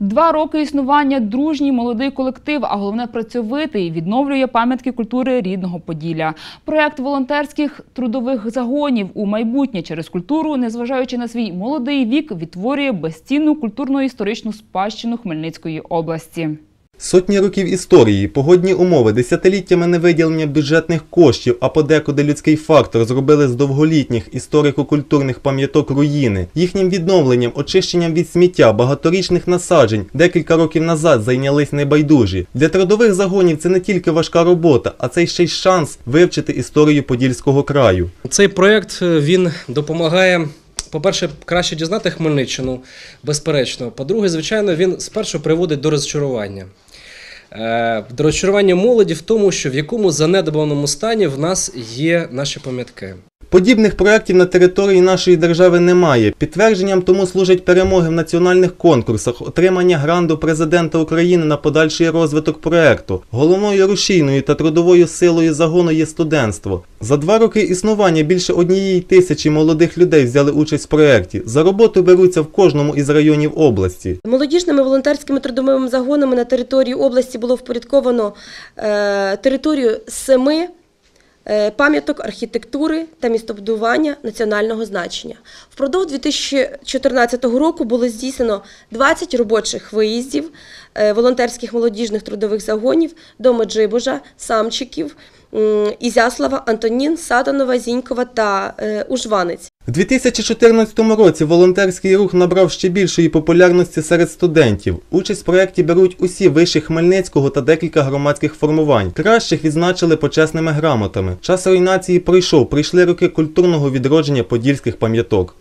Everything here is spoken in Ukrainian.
Два роки існування дружній молодий колектив, а головне працьовитий, відновлює пам'ятки культури рідного Поділля. Проект волонтерських трудових загонів у майбутнє через культуру, незважаючи на свій молодий вік, відтворює безцінну культурно-історичну спадщину Хмельницької області. Сотні років історії, погодні умови, десятиліттями невиділення бюджетних коштів, а подекуди людський фактор зробили з довголітніх історико-культурних пам'яток руїни. Їхнім відновленням, очищенням від сміття, багаторічних насаджень декілька років назад зайнялись небайдужі. Для трудових загонів це не тільки важка робота, а це ще й шанс вивчити історію Подільського краю. Цей проєкт е, він допомагає. По-перше, краще дізнати Хмельниччину, безперечно. По-друге, звичайно, він спершу приводить до розчарування. Е, розчарування молоді в тому, що в якому занедбаному стані в нас є наші пам'ятки. Подібних проєктів на території нашої держави немає. Підтвердженням тому служать перемоги в національних конкурсах, отримання гранту президента України на подальший розвиток проєкту. Головною рушійною та трудовою силою загону є студентство. За два роки існування більше однієї тисячі молодих людей взяли участь в проєкті. За роботу беруться в кожному із районів області. Молодіжними волонтерськими трудовими загонами на території області було впорядковано е, територію семи пам'яток архітектури та містобудування національного значення. Впродовж 2014 року було здійснено 20 робочих виїздів е, волонтерських молодіжних трудових загонів до Меджибожа, Самчиків, Ізяслава, Антонін, Саданова, Зінькова та е, Ужванець. У 2014 році волонтерський рух набрав ще більшої популярності серед студентів. Участь в проєкті беруть усі виші Хмельницького та декілька громадських формувань. Кращих відзначили почесними грамотами. Час руйнації пройшов, прийшли роки культурного відродження подільських пам'яток.